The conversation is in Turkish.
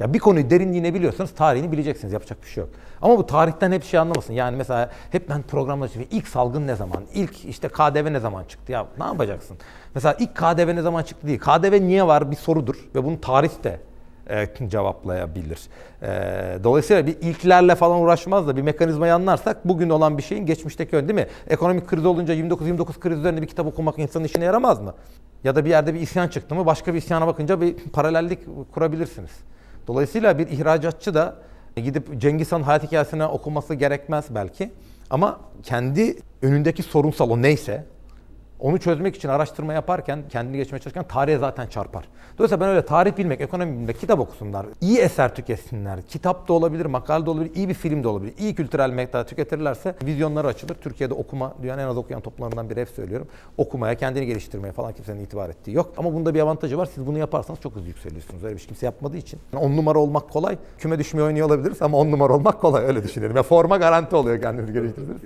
Ya bir konuyu derinliğine biliyorsanız tarihini bileceksiniz. Yapacak bir şey yok. Ama bu tarihten hep şey anlamasın. Yani mesela hep ben programda şey, ilk salgın ne zaman? İlk işte KDV ne zaman çıktı? Ya ne yapacaksın? Mesela ilk KDV ne zaman çıktı değil. KDV niye var bir sorudur ve bunu tarih de e, cevaplayabilir. E, dolayısıyla bir ilklerle falan uğraşmaz da bir mekanizmayı anlarsak bugün olan bir şeyin geçmişteki yönü değil mi? Ekonomik kriz olunca 29-29 kriz üzerine bir kitap okumak insanın işine yaramaz mı? Ya da bir yerde bir isyan çıktı mı başka bir isyana bakınca bir paralellik kurabilirsiniz. Dolayısıyla bir ihracatçı da gidip Cengiz Han hayat hikayesini okuması gerekmez belki. Ama kendi önündeki sorunsal o neyse onu çözmek için araştırma yaparken, kendini geçmeye çalışırken tarihe zaten çarpar. Dolayısıyla ben öyle tarih bilmek, ekonomi bilmek, kitap okusunlar. iyi eser tüketsinler. Kitap da olabilir, makale de olabilir, iyi bir film de olabilir. iyi kültürel mekta tüketirlerse vizyonları açılır. Türkiye'de okuma, dünyanın en az okuyan toplumlarından biri hep söylüyorum. Okumaya, kendini geliştirmeye falan kimsenin itibar ettiği yok. Ama bunda bir avantajı var. Siz bunu yaparsanız çok hızlı yükseliyorsunuz. Öyle bir şey kimse yapmadığı için. Yani on numara olmak kolay. Küme düşmeye oynuyor olabiliriz ama on numara olmak kolay. Öyle düşünelim. Ya forma garanti oluyor kendinizi geliştirirseniz.